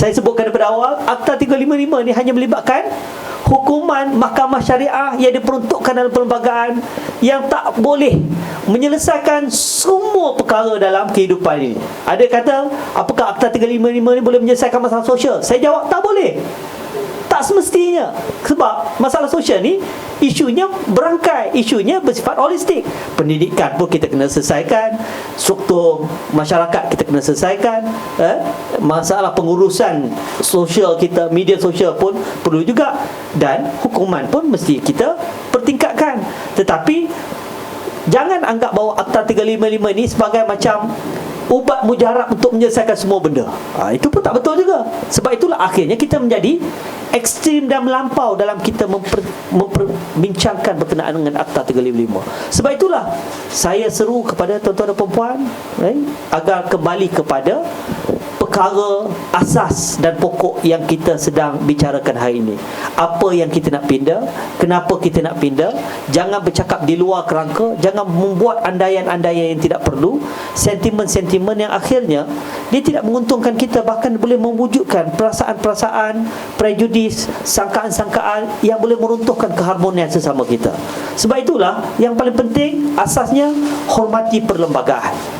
Saya sebutkan daripada awal Akta 355 ni hanya melibatkan Hukuman mahkamah syariah Yang diperuntukkan dalam perlembagaan Yang tak boleh Menyelesaikan semua perkara dalam kehidupan ini. Ada kata Apakah Akta 355 ni boleh menyelesaikan masalah sosial? Saya jawab tak boleh tak semestinya. Sebab masalah sosial ni Isunya berangkai. Isunya bersifat holistik. Pendidikan pun kita kena selesaikan. Struktur masyarakat kita kena selesaikan. Eh? Masalah pengurusan sosial kita Media sosial pun perlu juga. Dan hukuman pun mesti kita pertingkatkan. Tetapi Jangan anggap bahawa Akta 355 ni sebagai macam ubat mujarab untuk menyelesaikan semua benda. Ha, itu pun tak betul juga. Sebab itulah akhirnya kita menjadi ekstrim dan melampau dalam kita memper, memperbincangkan berkenaan dengan Akta 355. Sebab itulah saya seru kepada tuan-tuan dan puan eh, agar kembali kepada perkara asas dan pokok yang kita sedang bicarakan hari ini. Apa yang kita nak pindah, kenapa kita nak pindah, jangan bercakap di luar kerangka, jangan membuat andaian-andaian yang tidak perlu, sentimen-sentimen yang akhirnya dia tidak menguntungkan kita bahkan boleh mewujudkan perasaan-perasaan, prejudis, sangkaan-sangkaan yang boleh meruntuhkan keharmonian sesama kita. Sebab itulah yang paling penting asasnya hormati perlembagaan.